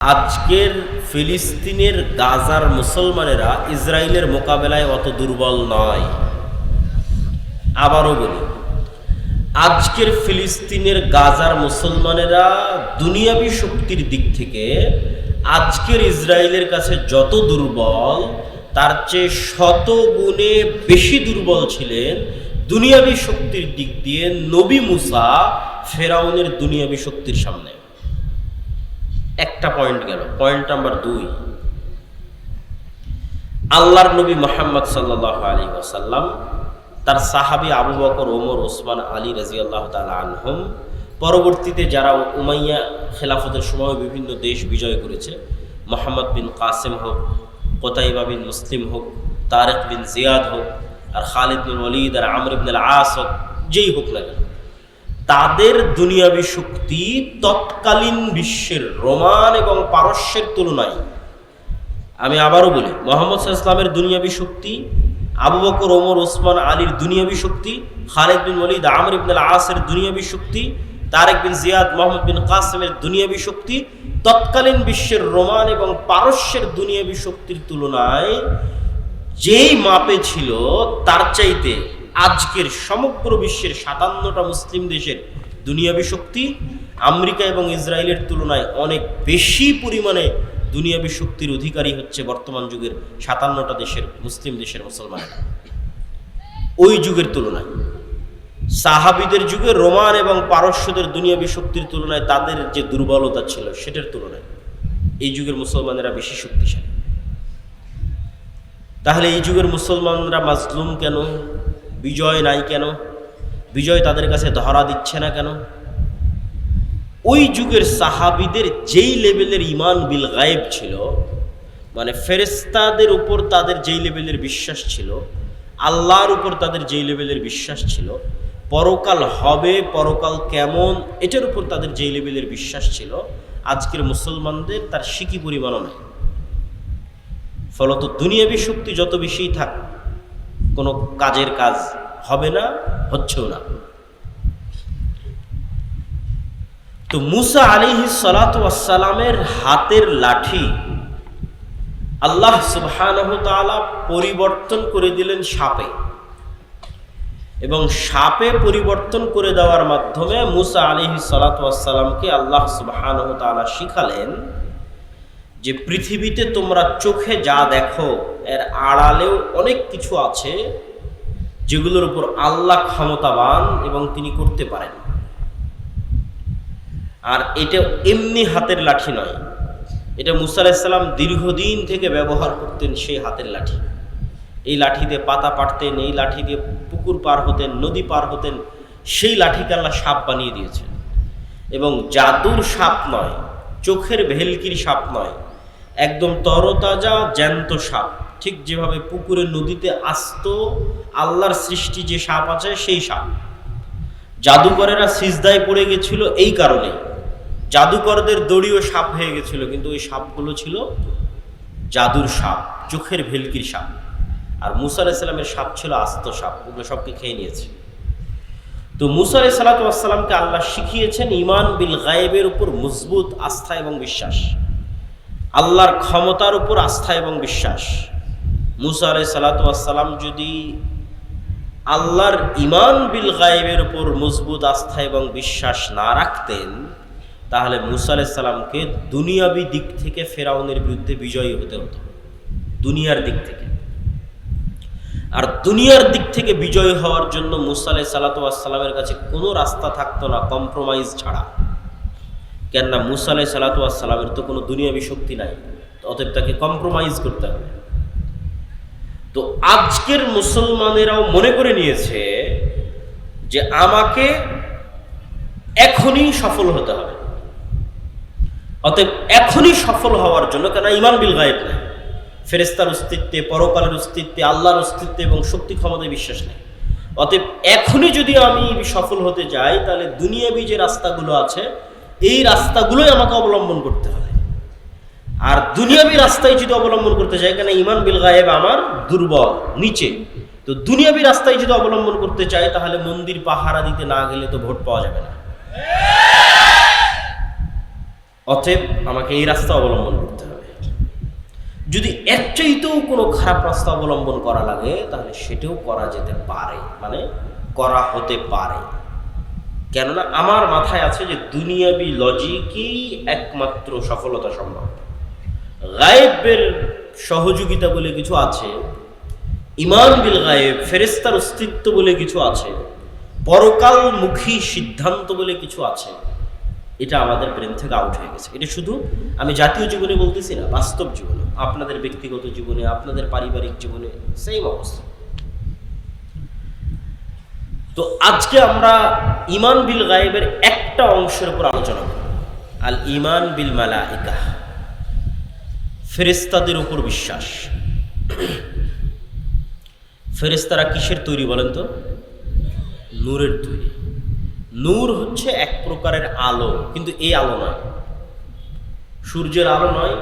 আজকের ফিলিস্তিনের গাজার মুসলমানেরা ইসরায়েলের মোকাবেলায় অত দুর্বল নয়। আবারও বলি, আজকের ফিলিস্তিনের গাজার মুসলমানেরা দুনিয়াবি শক্তির দিক থেকে আজকের ইসরায়েলের কাছে যত দুর্বল, তার চেয়ে শত গুণে বেশি দুর্বল ছিলেন দুনিয়াবি শক্তির দিক দিয়ে নবী মুসা ফেরাউনের দুনিয়াবি শক্তির সামনে। একটা পয়েন্ট গেল। পয়েন্ট নাম্বার দুই। আল্লাহর নবী মোহাম্মদ সাল্লাহ আলী ওসাল্লাম তার সাহাবি আবু বকর, ওমর, ওসমান, আলী রাজি আল্লাহ আনহম, পরবর্তীতে যারা উমাইয়া খেলাফতের সময় বিভিন্ন দেশ বিজয় করেছে, মোহাম্মদ বিন কাসেম হোক, কোতাইবা বিন মুসলিম হোক, তারেক বিন জিয়াদ হোক, আর খালিদ বিন ওলিদ আর আমর ইবন আস হোক, যেই হোক না কেন তাদের দুনিয়াবি শক্তি তৎকালীন বিশ্বের, রোমান এবং পারস্যের তুলনায়। আমি আবারও বলি, মোহাম্মদ ইসলামের দুনিয়াবি শক্তি, আবু বকর, ওমর, ওসমান, আলীর দুনিয়াবি শক্তি, খালেদ বিন ওলিদ আমর ইবনুল আসের দুনিয়াবি শক্তি, তারেক বিন জিয়াদ, মোহাম্মদ বিন কাসেমের দুনিয়াবি শক্তি, তৎকালীন বিশ্বের, রোমান এবং পারস্যের দুনিয়াবি শক্তির তুলনায় যেই মাপে ছিল, তার চাইতে আজকের সমগ্র বিশ্বের সাতান্নটা মুসলিম দেশের দুনিয়াবি শক্তি, আমেরিকা এবং ইসরায়েলের তুলনায় অনেক বেশি পরিমাণে দুনিয়াবি শক্তির অধিকারী হচ্ছে বর্তমান যুগের সাতান্নটা দেশের মুসলিম দেশের মুসলমানেরা। ওই যুগের তুলনায়। সাহাবিদের যুগে রোমান এবং পারস্যদের দুনিয়াবি শক্তির তুলনায় তাদের যে দুর্বলতা ছিল সেটার তুলনায় এই যুগের মুসলমানেরা বেশি শক্তিশালী। তাহলে এই যুগের মুসলমানরা মাজলুম কেন? বিজয় নাই কেন? বিজয় তাদের কাছে ধরা দিচ্ছে না কেন? ওই যুগের সাহাবিদের যেই লেভেলের ইমান বিল গায়েব ছিল মানে ফেরেস্তাদের উপর তাদের যেই লেভেলের বিশ্বাস ছিল, আল্লাহর উপর তাদের যেই লেভেলের বিশ্বাস ছিল, পরকাল হবে, পরকাল কেমন, এটার উপর তাদের যেই লেভেলের বিশ্বাস ছিল, আজকের মুসলমানদের তার সিকি পরিমাণও নেই। ফলত দুনিয়াবি শক্তি যত বেশি থাক কোনো কাজের কাজ হবে না, হচ্ছেও না। তো মুসা আলিহি সালাতামের হাতের লাঠি আল্লাহ সহানহতাআলা পরিবর্তন করে দিলেন সাপে। এবং সাপে পরিবর্তন করে দেওয়ার মাধ্যমে মুসা আলিহি সালাতামকে আল্লাহ সুবহানহ তাআলা শিখালেন যে পৃথিবীতে তোমরা চোখে যা দেখো এর আড়ালেও অনেক কিছু আছে যেগুলোর উপর আল্লাহ ক্ষমতাবান এবং তিনি করতে পারেন। আর এটা এমনি হাতের লাঠি নয়। এটা মুসা দীর্ঘদিন থেকে ব্যবহার করতেন সেই হাতের লাঠি। এই লাঠি দিয়ে পাতা পাটতেন এই লাঠি দিয়ে পুকুর পার হতেন, নদী পার হতেন, সেই লাঠিকে আল্লাহ সাপ বানিয়ে দিয়েছেন। এবং জাদুর সাপ নয়, চোখের ভেলকির সাপ নয়, একদম তরতাজা জ্যান্ত সাপ। ঠিক যেভাবে পুকুরের নদীতে আস্ত আল্লাহর সৃষ্টি যে সাপ আছে, সেই সাপ। জাদুকরেরা সিজদায় পড়ে গেছিল এই কারণে। জাদুকরদের দড়িও সাপ হয়ে গেছিল, কিন্তু ওই সাপগুলো ছিল জাদুর সাপ, চোখের ভেলকির সাপ। আর মুসা আলাইসাল্লামের সাপ ছিল আস্ত সাপ, ওগুলো সবকে খেয়ে নিয়েছে। তো মুসা আলাই সাল্লাতামকে আল্লাহ শিখিয়েছেন ইমান বিল গায়েবের উপর মজবুত আস্থা এবং বিশ্বাস। আল্লাহর ক্ষমতার উপর আস্থা এবং বিশ্বাস। মুসা আলাই সাল্লাতাম যদি আল্লাহর ইমান বিল গায়েবের উপর মজবুত আস্থা এবং বিশ্বাস না রাখতেন, তাহলে মুসা আলাইসাল্লামকে দুনিয়াবি দিক থেকে ফেরাউনের বিরুদ্ধে বিজয়ী হতে হতো। দুনিয়ার দিক থেকে। আর দুনিয়ার দিক থেকে বিজয় হওয়ার জন্য মুসা আলাই সাল্লাতামের কাছে কোনো রাস্তা থাকতো না কম্প্রোমাইজ ছাড়া। কেননা মুসা আলাই সাল্লাতামের তো কোনো দুনিয়াবি শক্তি নাই, অতএব তাকে কম্প্রোমাইজ করতে হবে। তো আজকের মুসলমানেরাও মনে করে নিয়েছে যে আমাকে এখনই সফল হতে হবে। অতএব এখনই সফল হওয়ার জন্য, কেন ইমান বিল গায়েব নেই। ফেরেস্তার অস্তিত্বে, পরকালের অস্তিত্বে, আল্লাহর অস্তিত্বে এবং শক্তি ক্ষমতায় বিশ্বাস নেই। অতএব এখনই যদি আমি সফল হতে যাই, তাহলে দুনিয়াবি যে রাস্তাগুলো আছে, এই রাস্তাগুলোই আমাকে অবলম্বন করতে হবে। আর দুনিয়াবি রাস্তায় যদি অবলম্বন করতে চাই কেন ইমান বিল গায়েব আমার দুর্বল, নিচে। তো দুনিয়াবি রাস্তায় যদি অবলম্বন করতে চাই তাহলে মন্দির পাহারা দিতে না গেলে তো ভোট পাওয়া যাবে না। অতএব আমাকে এই রাস্তা অবলম্বন করতে হবে। যদি এর চাইতেও কোনো খারাপ রাস্তা অবলম্বন করা লাগে, তাহলে সেটাও করা যেতে পারে। মানে করা হতে পারে। কেননা আমার মাথায় আছে যে দুনিয়াবি লজিকই একমাত্র সফলতা সম্ভব। গায়েবের সহযোগিতা বলে কিছু আছে, ইমান বিল গায়েব ফেরেস্তার অস্তিত্ব বলে কিছু আছে, পরকালমুখী সিদ্ধান্ত বলে কিছু আছে। এটা আমাদের ব্রেন থেকে আউট হয়ে গেছে। এটা শুধু আমি জাতীয় জীবনে বলতেছি না, বাস্তব জীবনে, আপনাদের ব্যক্তিগত জীবনে, আপনাদের পারিবারিক জীবনে সেম অবস্থা। তো আজকে আমরা ইমান বিল গায়েবের একটা অংশের উপর আলোচনা করব। আল ইমান বিল মালাইকা। ফেরেস্তাদের উপর বিশ্বাস। ফেরেস্তারা কিসের তৈরি বলেন তো? নূরের তৈরি। নূর হচ্ছে এক প্রকারের আলো, কিন্তু এই আলো নয়। সূর্যের আলো নয়,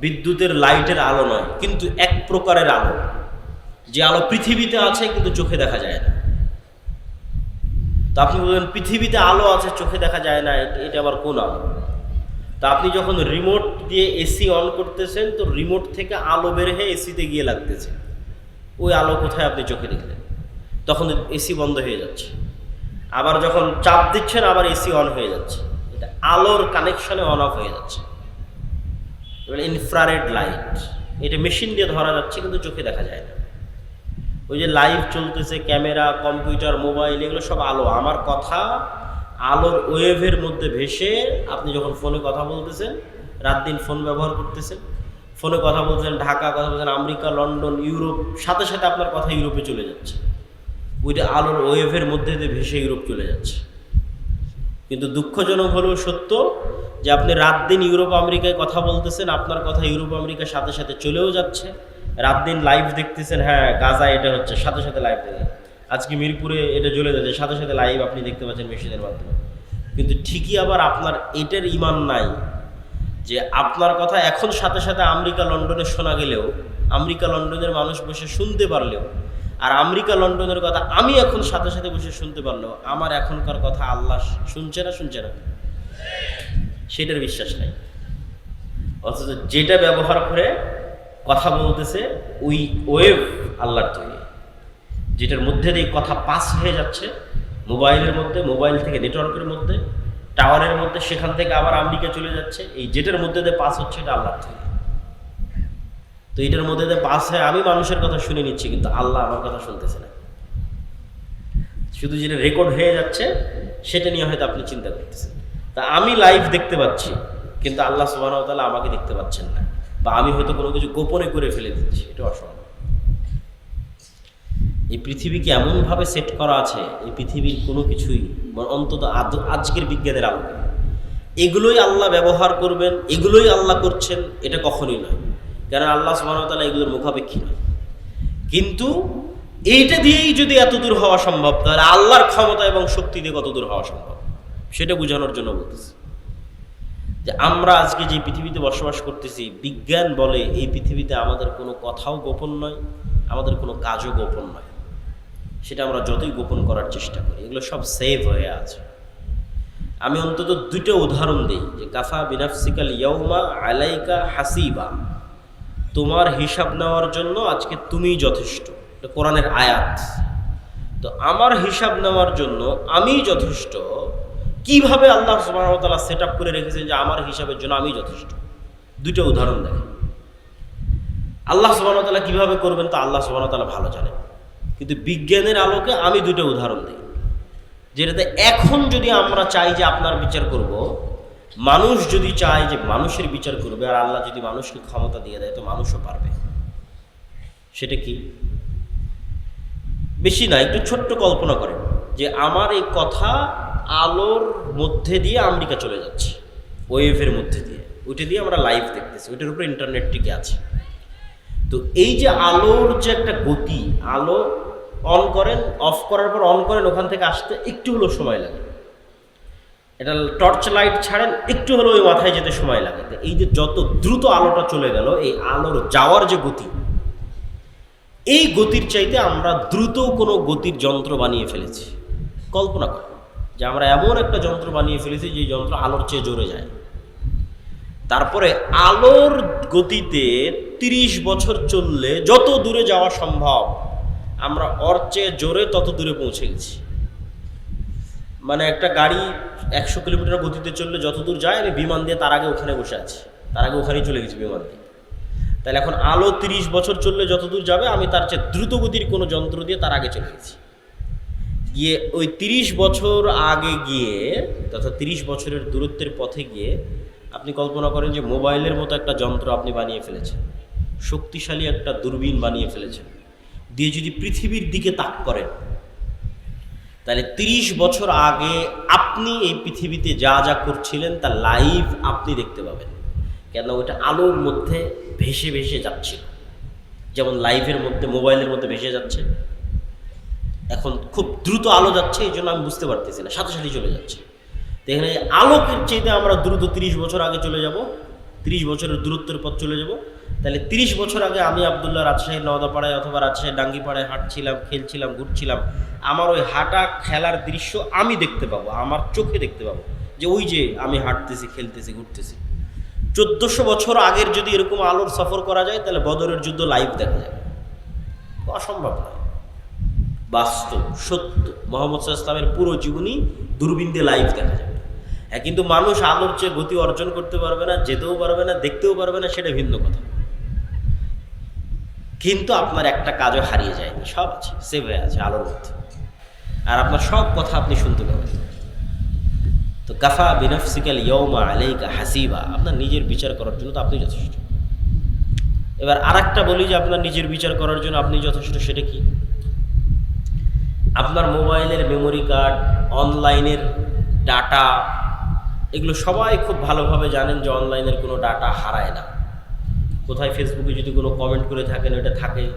বিদ্যুতের লাইটের আলো নয়, কিন্তু এক প্রকারের আলো। যে আলো পৃথিবীতে আছে, কিন্তু চোখে দেখা যায় না। তো আপনি বলবেন, পৃথিবীতে আলো আছে, চোখে দেখা যায় না, এটা- আবার কোন আলো? তা আপনি যখন রিমোট দিয়ে এসি অন করতেছেন, তো রিমোট থেকে আলো বের হয়ে এসিতে গিয়ে লাগতেছে। ওই আলো কোথায় আপনি চোখে দেখলেন? তখন এসি বন্ধ হয়ে যাচ্ছে। আবার যখন চাপ দিচ্ছেন, আবার এসি অন হয়ে যাচ্ছে। এটা আলোর কানেকশনে অন অফ হয়ে যাচ্ছে। ইনফ্রারেড লাইট এটা মেশিন দিয়ে ধরা যাচ্ছে, কিন্তু চোখে দেখা যায় না। ওই যে লাইভ চলতেছে ক্যামেরা কম্পিউটার মোবাইল এগুলো সব আলো। আমার কথা আলোর ওয়েভের মধ্যে ভেসে আপনি যখন ফোনে কথা বলতেছেন, রাত দিন ফোন ব্যবহার করতেছেন, ফোনে কথা বলছেন, ঢাকা, কথা বলছেন, আমেরিকা, লন্ডন, ইউরোপ, সাথে সাথে আপনার কথা ইউরোপে চলে যাচ্ছে। ওইটা আলোর ওয়েভের মধ্যে দিয়ে ভেসে ইউরোপ চলে যাচ্ছে। কিন্তু দুঃখজনক হলেও সত্য যে আপনি রাত দিন ইউরোপ, আমেরিকায় কথা বলতেছেন, আপনার কথা ইউরোপ আমেরিকার সাথে সাথে চলেও যাচ্ছে। রাত দিন লাইভ দেখতেছেন হ্যাঁ গাজা এটা হচ্ছে, সাথে সাথে লাইভ দেখেন আজকে মিরপুরে এটা জ্বলে যাচ্ছে, সাথে সাথে লাইভ আপনি দেখতে পাচ্ছেন মেশিনের মাধ্যমে। কিন্তু ঠিকই আবার আপনার এটার ইমান নাই যে আপনার কথা এখন সাথে সাথে আমেরিকা, লন্ডনে শোনা গেলেও, আমেরিকা, লন্ডনের মানুষ বসে শুনতে পারলেও, আর আমেরিকা, লন্ডনের কথা আমি এখন সাথে সাথে বসে শুনতে পারলেও, আমার এখনকার কথা আল্লাহ শুনছে না শুনছে না? সেটার বিশ্বাস নাই। অথচ যেটা ব্যবহার করে কথা বলতেছে, ওই ওয়েভ আল্লাহর তৈরি। যেটার মধ্যে দিয়ে কথা পাস হয়ে যাচ্ছে, মোবাইলের মধ্যে, মোবাইল থেকে নেটওয়ার্কের মধ্যে টাওয়ারের মধ্যে, সেখান থেকে আবার আমেরিকা চলে যাচ্ছে, এই যেটার মধ্যে দিয়ে পাস হচ্ছে এটা আল্লাহর তৈরি তো এটার মধ্যে দিয়ে পাস হয়ে আমি মানুষের কথা শুনে নিচ্ছি, কিন্তু আল্লাহ আমার কথা শুনতেছে না। শুধু যেটা রেকর্ড হয়ে যাচ্ছে, সেটা নিয়ে হয়তো আপনি চিন্তা করতেছেন। তা আমি লাইভ দেখতে পাচ্ছি, কিন্তু আল্লাহ সুবাহ তাআলা আমাকে দেখতে পাচ্ছেন না। বা আমি হয়তো কোনো কিছু গোপনে করে ফেলে দিচ্ছি, এটা অসম্ভব। এই পৃথিবীকে এমনভাবে সেট করা আছে? এই পৃথিবীর কোনো কিছুই মানে অন্তত আজকের বিজ্ঞানের আলোকে এগুলোই আল্লাহ ব্যবহার করবেন, এগুলোই আল্লাহ করছেন, এটা কখনোই নয়। কেন আল্লাহ সুবাহতাল্লাহ এগুলোর মুখাপেক্ষী নয় কিন্তু এইটা দিয়েই যদি এত দূর হওয়া সম্ভব, তাহলে আল্লাহর ক্ষমতা এবং শক্তি দিয়ে কত দূর হওয়া সম্ভব? সেটা বোঝানোর জন্য বলতেছি। যে আমরা আজকে যে পৃথিবীতে বসবাস করতেছি, বিজ্ঞান বলে এই পৃথিবীতে আমাদের কোনো কথাও গোপন নয়, আমাদের কোনো কাজও গোপন নয়। সেটা আমরা যতই গোপন করার চেষ্টা করি, এগুলো সব সেভ হয়ে আছে। আমি অন্তত দুটো উদাহরণ দিই, যে কাফা বিনাফসিকাল ইয়ৌমা আলাইকা হাসিবা। তোমার হিসাব নেওয়ার জন্য আজকে তুমিই যথেষ্ট। এটা কোরআনের আয়াত। তো আমার হিসাব নেওয়ার জন্য আমি যথেষ্ট। কীভাবে আল্লাহ সুবাহতালা সেট আপ করে রেখেছেন যে আমার হিসাবের জন্য আমি যথেষ্ট? দুটো উদাহরণ দেখেন। আল্লাহ সুবাহতালা কীভাবে করবেন তা আল্লাহ সুবাহতালা ভালো জানেন। কিন্তু বিজ্ঞানের আলোকে আমি দুটো উদাহরণ দিই। যেটাতে এখন যদি আমরা চাই যে আপনার বিচার করব, মানুষ যদি চায় যে মানুষের বিচার করবে আর আল্লাহ যদি মানুষকে ক্ষমতা দিয়ে দেয়, তো মানুষও পারবে। সেটা কি? বেশি না, একটু ছোট্ট কল্পনা করেন যে আমার এই কথা আলোর মধ্যে দিয়ে আমেরিকা চলে যাচ্ছে ওয়েভের মধ্যে দিয়ে। ওইটা দিয়ে আমরা লাইভ দেখতেছি, ওইটার উপরে ইন্টারনেট টিকে আছে। তো এই যে আলোর যে একটা গতি, আলো অন করেন অফ করার পর অন করেন, ওখান থেকে আসতে একটু হলেও সময় লাগে। এটা টর্চ লাইট ছাড়েন, একটু হলেও ওই মাথায় যেতে সময় লাগে। এই যে যত দ্রুত আলোটা চলে গেল, এই আলোর যাওয়ার যে গতি, এই গতির চাইতে আমরা দ্রুত কোনো গতির যন্ত্র বানিয়ে ফেলেছি। কল্পনা করেন যে আমরা এমন একটা যন্ত্র বানিয়ে ফেলেছি যে যন্ত্র আলোর চেয়ে জোরে যায়। তারপরে আলোর গতিতে তিরিশ বছর চললে যত দূরে যাওয়া সম্ভব আমরা ওর চেয়ে জোরে তত দূরে পৌঁছে গেছি। মানে একটা গাড়ি একশো কিলোমিটার গতিতে চললে যত দূর যায়, আমি বিমান দিয়ে তার আগে ওখানে বসে আছি। তার আগে ওখানেই চলে গেছি বিমান দিয়ে। তাহলে এখন আলো তিরিশ বছর চললে যত দূর যাবে, আমি তার চেয়ে দ্রুত গতির কোনো যন্ত্র দিয়ে তার আগে চলে গেছি। গিয়ে ওই তিরিশ বছর আগে গিয়ে, তথা তিরিশ বছরের দূরত্বের পথে গিয়ে আপনি কল্পনা করেন যে মোবাইলের মতো একটা যন্ত্র আপনি বানিয়ে ফেলেছেন। শক্তিশালী একটা দূরবীন বানিয়ে ফেলেছেন। দিয়ে যদি পৃথিবীর দিকে তাক করেন, তাহলে তিরিশ বছর আগে আপনি এই পৃথিবীতে যা যা করছিলেন তা লাইভ আপনি দেখতে পাবেন। কেন ওইটা আলোর মধ্যে ভেসে ভেসে যাচ্ছিল। যেমন লাইভের মধ্যে মোবাইলের মধ্যে ভেসে যাচ্ছে। এখন খুব দ্রুত আলো যাচ্ছে, এই জন্য আমি বুঝতে পারতেছি না, সাথে সাথে চলে যাচ্ছে। তো এখানে আলোকের চাইতে আমরা দ্রুত তিরিশ বছর আগে চলে যাব, তিরিশ বছরের দূরত্বের পথ চলে যাব। তাহলে তিরিশ বছর আগে আমি আবদুল্লাহ রাজশাহীর নওদাপাড়ায় অথবা রাজশাহীর ডাঙ্গিপাড়ায় হাঁটছিলাম, খেলছিলাম, ঘুরছিলাম, আমার ওই হাঁটা খেলার দৃশ্য আমি দেখতে পাবো, আমার চোখে দেখতে পাবো যে ওই যে আমি হাঁটতেছি, খেলতেছি, ঘুরতেছি। চোদ্দোশো বছর আগের যদি এরকম আলোর সফর করা যায়, তাহলে বদরের যুদ্ধ লাইভ দেখা যাবে অসম্ভব নয়। বাস্তব, সত্য, মোহাম্মদ ইসলামের পুরো জীবনী দূরবীন দিয়ে লাইভ দেখা যাবে হ্যাঁ কিন্তু মানুষ আলোর চেয়ে গতি অর্জন করতে পারবে না, যেতেও পারবে না, দেখতেও পারবে না, সেটা ভিন্ন কথা। কিন্তু আপনার একটা কাজও হারিয়ে যায়নি, সব আছে সেভ হয়ে আছে, আলোর মধ্যে। আর আপনার সব কথা আপনি শুনতে পাবেন। তো কাফা বিনফসিক্যাল ইয়মা আলাইকা হাসিবা, আপনার নিজের বিচার করার জন্য তো আপনি যথেষ্ট। এবার আর বলি যে আপনার নিজের বিচার করার জন্য আপনি যথেষ্ট, সেটা কি? আপনার মোবাইলের মেমোরি কার্ড অনলাইনের ডাটা এগুলো সবাই খুব ভালোভাবে জানেন যে অনলাইনের কোনো ডাটা হারায় না। কোথায় ফেসবুকে যদি কোনো কমেন্ট করে থাকেন ওটা থাকে।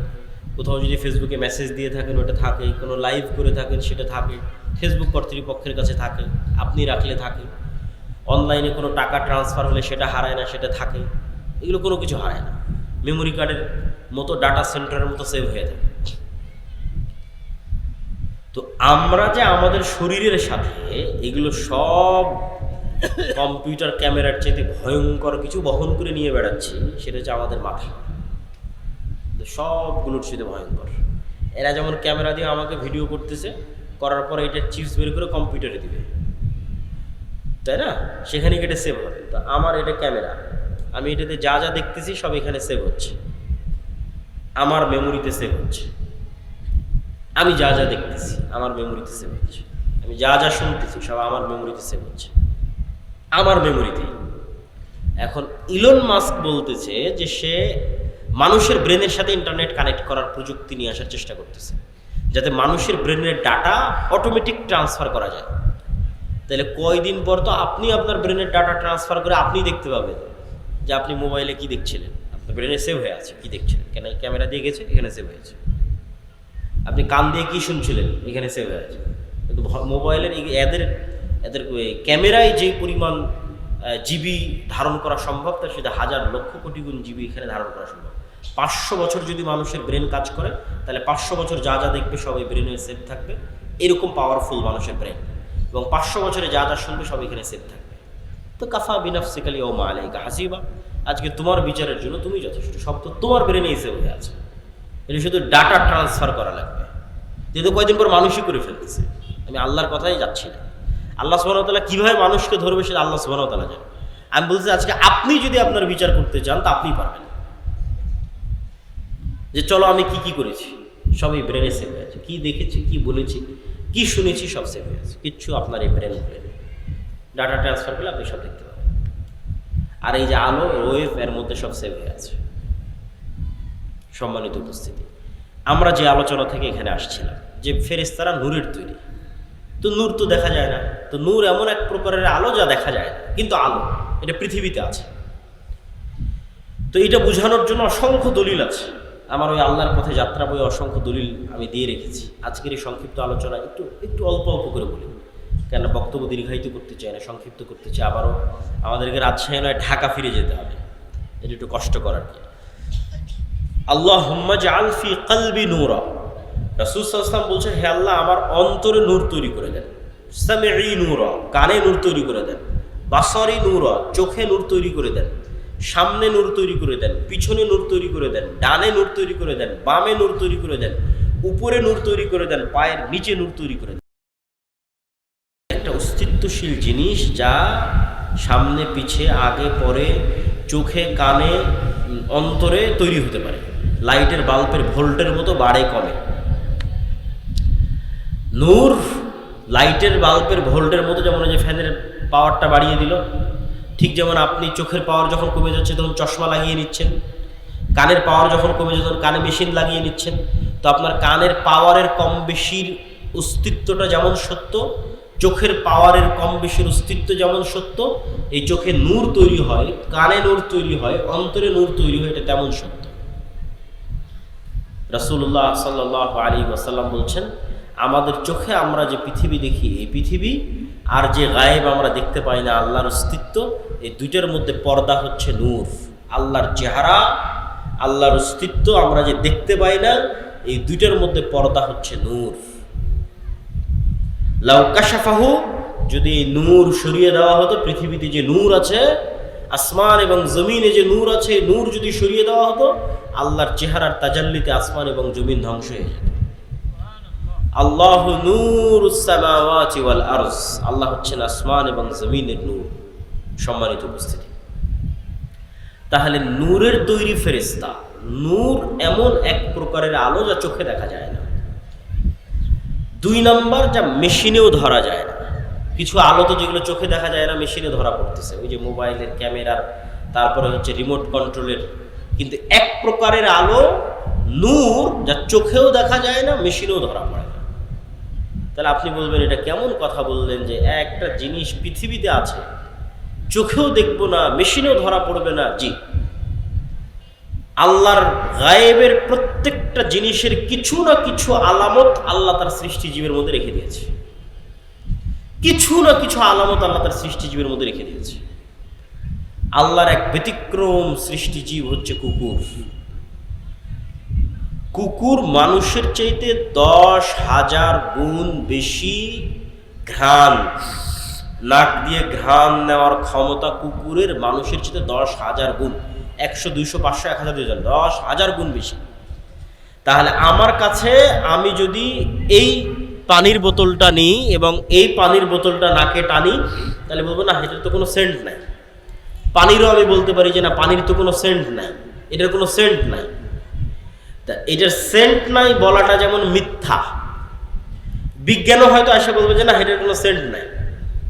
কোথাও যদি ফেসবুকে মেসেজ দিয়ে থাকেন ওটা থাকে। কোনো লাইভ করে থাকেন, সেটা থাকে। ফেসবুক কর্তৃপক্ষের কাছে থাকে। আপনি রাখলে থাকে। অনলাইনে কোনো টাকা ট্রান্সফার হলে সেটা হারায় না, সেটা থাকে। এগুলো কোনো কিছু হারায় না। মেমোরি কার্ডের মতো ডাটা সেন্টারের মতো সেভ হয়ে থাকে। তো আমরা যে আমাদের শরীরের সাথে এগুলো সব কম্পিউটার ক্যামেরার চাইতে ভয়ঙ্কর কিছু বহন করে নিয়ে বেড়াচ্ছি, সেটা হচ্ছে আমাদের মাথা। সবগুলোর সাথে ভয়ঙ্কর। এরা যেমন ক্যামেরা দিয়ে আমাকে ভিডিও করতেছে, করার পরে এটা চিপস বের করে কম্পিউটারে দিবে। তাই না? সেখানে এটা সেভ হবে। তো আমার এটা ক্যামেরা। আমি এটাতে যা যা দেখতেছি সব এখানে সেভ হচ্ছে। আমার মেমোরিতে সেভ হচ্ছে। আমি যা যা দেখতেছি, আমার মেমোরিতে সেভ হচ্ছে। আমি যা যা শুনতেছি, সব আমার মেমোরিতে সেভ হচ্ছে। আমার মেমোরিতেই এখন ইলন মাস্ক বলতেছে যে সে মানুষের ব্রেনের সাথে ইন্টারনেট কানেক্ট করার প্রযুক্তি নিয়ে আসার চেষ্টা করতেছে, যাতে মানুষের ব্রেনের ডাটা অটোমেটিক ট্রান্সফার করা যায়। তাহলে কয়দিন পর তো আপনি আপনার ব্রেনের ডাটা ট্রান্সফার করে আপনি দেখতে পাবেন যে আপনি মোবাইলে কি দেখছিলেন। আপনার ব্রেনে সেভ হয়ে আছে, কি দেখছিলেন? কেন ক্যামেরা দিয়ে গেছে? এখানে সেভ হয়েছে আপনি কান দিয়ে কি শুনছিলেন? এখানে সেভ হয়ে আছে। কিন্তু মোবাইলের এদের এদের ক্যামেরায় যে পরিমাণ জিবি ধারণ করা সম্ভব তার সাথে হাজার লক্ষ কোটি গুণ জিবি এখানে ধারণ করা সম্ভব। পাঁচশো বছর যদি মানুষের ব্রেন কাজ করে, তাহলে পাঁচশো বছর যা যা দেখবে সব এই ব্রেনে সেভ থাকবে। এরকম পাওয়ারফুল মানুষের ব্রেন এবং পাঁচশো বছরে যা যা শুনবে সব এখানে সেভ থাকবে। তো কাফা বিনাফসিকালি ও মা আলাইকা হাসিবা। আজকে তোমার বিচারের জন্য তুমি যথেষ্ট। সব তো তোমার ব্রেনেই সেভ হয়ে আছে। এটা শুধু ডাটা ট্রান্সফার করা লাগবে। যেহেতু কয়দিন পর মানুষই করে ফেলতেছে। আমি আল্লাহর কথাই যাচ্ছি না। আল্লাহ সুবাহতাল্লাহ কীভাবে মানুষকে ধরবে সেটা আল্লাহ সুবাহতাল্লাহ জানে। আমি বলছি আজকে আপনি যদি আপনার বিচার করতে চান, তা আপনি পারবেন। যে চলো আমি কি কি করেছি, সবই ব্রেনে সেভ হয়ে আছে। কী দেখেছি, কি বলেছি, কি শুনেছি, সব সেভ হয়ে আছে। কিচ্ছু আপনার এই ব্রেন খুলে ডাটা ট্রান্সফার করলে আপনি সব দেখতে পাবেন। আর এই যে আলো ওয়েভ এর মধ্যে সব সেভ হয়ে আছে। সম্মানিত উপস্থিতি। আমরা যে আলোচনা থেকে এখানে আসছিলাম, যে ফেরেস্তারা নূরের তৈরি। তো নূর তো দেখা যায় না। তো নূর এমন এক প্রকারের আলো যা দেখা যায় না কিন্তু আলো, এটা পৃথিবীতে আছে। তো এটা বোঝানোর জন্য অসংখ্য দলিল আছে। আমার ওই আল্লাহর পথে যাত্রা বই অসংখ্য দলিল আমি দিয়ে রেখেছি। আজকের এই সংক্ষিপ্ত আলোচনা একটু একটু অল্প অল্প করে বলি। কেন বক্তব্য দীর্ঘায়িত করতে চাই না, সংক্ষিপ্ত করতে চাই আবারও। আমাদেরকে রাজশাহী নয়, ঢাকা ফিরে যেতে হবে। এটা একটু কষ্ট করার কি। আল্লাহ আলফি কালবি নূরা। রাসুলাম বলছেন, হে আল্লাহ, আমার অন্তরে নূর তৈরি করে দেন। সামেই নূরা, কানে নূর তৈরি করে দেন। বাসরি নূরা, চোখে নূর তৈরি করে দেন। সামনে নূর তৈরি করে দেন। পিছনে নূর তৈরি করে দেন। ডানে নূর তৈরি করে দেন। বামে নূর তৈরি করে দেন। উপরে নূর তৈরি করে দেন। পায়ের নিচে নূর তৈরি করে দেন। একটা অস্তিত্বশীল জিনিস যা সামনে, পিছে, আগে, পরে, চোখে, কানে, অন্তরে তৈরি হতে পারে। লাইটের বাল্বের ভোল্টের মতো বাড়ে, কমে। নূর লাইটের বাল্বের ভোল্টের মতো যেমন যে ফ্যানের পাওয়ারটা বাড়িয়ে দিল, ঠিক যেমন আপনি চোখের পাওয়ার যখন কমে যাচ্ছে তখন চশমা লাগিয়ে নিচ্ছেন, কানের পাওয়ার যখন কমে যাচ্ছে তখন কানে মেশিন লাগিয়ে নিচ্ছেন, তো আপনার কানের পাওয়ারের কম বেশির অস্তিত্বটা যেমন সত্য, চোখের পাওয়ারের কম বেশির অস্তিত্ব যেমন সত্য, এই চোখে নূর তৈরি হয়, কানে নূর তৈরি হয়, অন্তরে নূর তৈরি হয়, এটা তেমন সত্য। রাসূলুল্লাহ সাল্লাহ আলী ওয়াসাল্লাম বলছেন আমাদের চোখে আমরা যে পৃথিবী দেখি, এই পৃথিবী আর যে গায়েব আমরা দেখতে পাই না, আল্লাহর অস্তিত্ব, এই দুইটার মধ্যে পর্দা হচ্ছে নূর। আল্লাহর চেহারা, আল্লাহর অস্তিত্ব আমরা যে দেখতে পাই না, এই দুইটার মধ্যে পর্দা হচ্ছে নূর। লাউকাশাফাহু যদি এই নূর সরিয়ে দেওয়া হতো, পৃথিবীতে যে নূর আছে, আসমান এবং জমিনে যে নূর আছে নূর যদি সরিয়ে দেওয়া হতো, আল্লাহর চেহারার তাজাল্লিতে আসমান এবং জমিন ধ্বংস হয়ে যেত। আল্লাহ নূর আরস আল্লাহ হচ্ছেন আসমান এবং জমিনের নূর। সম্মানিত উপস্থিতি। তাহলে নূরের তৈরি ফেরেস্তা নূর এমন এক প্রকারের আলো যা চোখে দেখা যায় না। দুই যা মেশিনেও ধরা যায় না। কিছু আলো তো যেগুলো চোখে দেখা যায় না, মেশিনে ধরা পড়তেছে। ওই যে মোবাইলের ক্যামেরার, তারপরে হচ্ছে রিমোট কন্ট্রোলের। কিন্তু এক প্রকারের আলো নূর যা চোখেও দেখা যায় না, মেশিনেও ধরা পড়ে। তাহলে আপনি বলবেন, এটা কেমন কথা বললেন যে একটা জিনিস পৃথিবীতে আছে, চোখেও দেখব না, মেশিনেও ধরা পড়বে না। জি। আল্লাহর গায়েবের প্রত্যেকটা জিনিসের কিছু না কিছু আলামত আল্লাহ তার সৃষ্টিজীবের মধ্যে রেখে দিয়েছে। কিছু না কিছু আলামত আল্লাহ তার সৃষ্টিজীবের মধ্যে রেখে দিয়েছে। আল্লাহর এক ব্যতিক্রম সৃষ্টিজীব হচ্ছে কুকুর। কুকুর মানুষের চাইতে দশ হাজার গুণ বেশি ঘ্রাণ। নাক দিয়ে ঘ্রাণ নেওয়ার ক্ষমতা কুকুরের মানুষের চাইতে দশ হাজার গুণ। একশো, দুইশো, পাঁচশো, এক হাজার দুইজন দশ হাজার গুণ বেশি। তাহলে আমার কাছে আমি যদি এই পানির বোতলটা নিই এবং এই পানির বোতলটা নাকে টানি, তাহলে বলব না, এটার তো কোনো সেন্ট নাই। পানিরও আমি বলতে পারি যে না, পানির তো কোনো সেন্ট নাই। এটার কোনো সেন্ট নাই। তা এটার সেন্ট নাই বলাটা যেমন মিথ্যা। বিজ্ঞানও হয়তো এসে বলবে যে না, এটার কোনো সেন্ট নাই।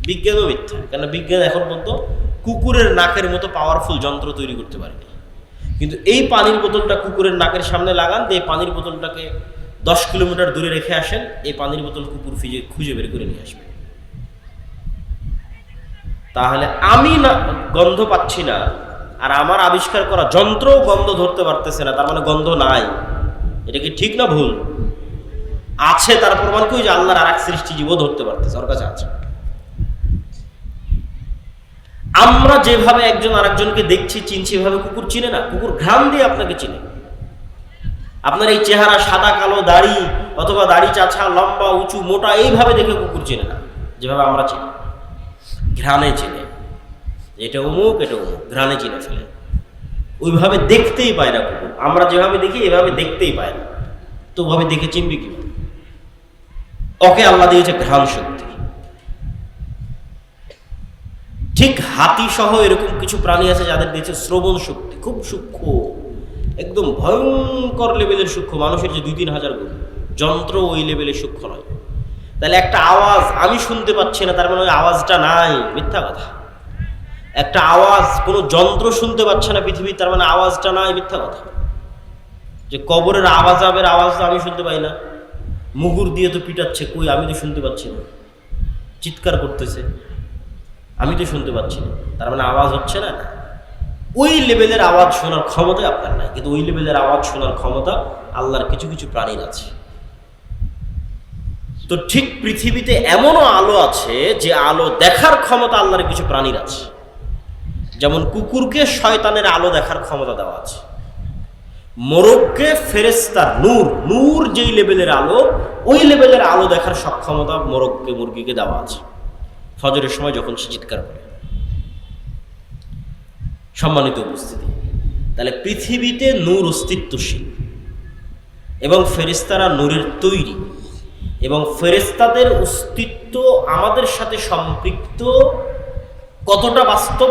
বিজ্ঞানও মিথ্যা, কেন বিজ্ঞান এখন পর্যন্ত কুকুরের নাকের মতো পাওয়ারফুল যন্ত্র তৈরি করতে পারেনি। কিন্তু এই পানির বোতলটা কুকুরের নাকের সামনে লাগান, দিয়ে পানির বোতলটাকে দশ কিলোমিটার দূরে রেখে আসেন, এই পানির বোতল কুকুর ফিজে খুঁজে বের করে নিয়ে আসবে। তাহলে আমি না, গন্ধ পাচ্ছি না আর আমার আবিষ্কার করা যন্ত্রও গন্ধ ধরতে পারতেছে না, তার মানে গন্ধ নাই। এটা কি ঠিক না ভুল? আছে, তার প্রমাণ কি যে আল্লাহর আর এক সৃষ্টিজীবও ধরতে পারতেছে, ওর কাছে আছে। আমরা যেভাবে একজন আরেকজনকে দেখছি, চিনছি, এভাবে কুকুর চিনে না, কুকুর ঘ্রাম দিয়ে আপনাকে চিনে। আপনার এই চেহারা সাদা, কালো দাড়ি অথবা দাড়ি চাছা, লম্বা, উঁচু, মোটা, এইভাবে দেখে কুকুর চেনে না, যেভাবে আমরা চিনি। ঘ্রাণে চিনে। এটা অমুক এটা অমুক, ঘ্রাণে চিনে ফেলে। ওইভাবে দেখতেই পায় না কুকুর। আমরা যেভাবে দেখি, এভাবে দেখতেই পায় না। তো ওভাবে দেখে চিনবি কীভাবে ওকে আল্লাহ দিয়েছে ঘ্রাণ শক্তি। ঠিক হাতি সহ এরকম কিছু প্রাণী আছে যাদের দিয়েছে শ্রবণ শক্তি। খুব সূক্ষ্ম, একদম ভয়ঙ্কর লেভেলের সূক্ষ্ম। মানুষের যে দুই তিন হাজার গুণ। যন্ত্র ওই লেভেলের সূক্ষ্ম নয়। তাহলে একটা আওয়াজ, আমি শুনতে পাচ্ছি না, তার মানে ওই আওয়াজটা নাই। মিথ্যা কথা। একটা আওয়াজ, কোনো যন্ত্র শুনতে পাচ্ছে না পৃথিবী তার মানে আওয়াজটা নাই মিথ্যা কথা। যে কবরের আওয়াজ আবের আওয়াজ তো আমি শুনতে পাই না। মুগুর দিয়ে তো পিটাচ্ছে, কই আমি তো শুনতে পাচ্ছি না। চিৎকার করতেছে, আমি তো শুনতে পাচ্ছি না। তার মানে আওয়াজ হচ্ছে না না। ওই লেভেলের আওয়াজ শোনার ক্ষমতা আপনার নাই। কিন্তু ওই লেভেলের আওয়াজ শোনার ক্ষমতা আল্লাহর কিছু কিছু প্রাণীর আছে। তো ঠিক পৃথিবীতে এমনও আলো আছে যে আলো দেখার ক্ষমতা আল্লাহর কিছু প্রাণীর আছে। যেমন কুকুরকে শয়তানের আলো দেখার ক্ষমতা দেওয়া আছে। মোরগকে ফেরেস্তার নূর নূর যেই লেভেলের আলো, ওই লেভেলের আলো দেখার সক্ষমতা মোরগকে, মুরগিকে দেওয়া আছে। ফজরের সময় যখন সে চিৎকার করে। সম্মানিত উপস্থিতি, তাহলে পৃথিবীতে নূর অস্তিত্বশীল এবং ফেরেস্তারা নূরের তৈরি এবং ফেরেস্তাদের অস্তিত্ব আমাদের সাথে সম্পৃক্ত কতটা বাস্তব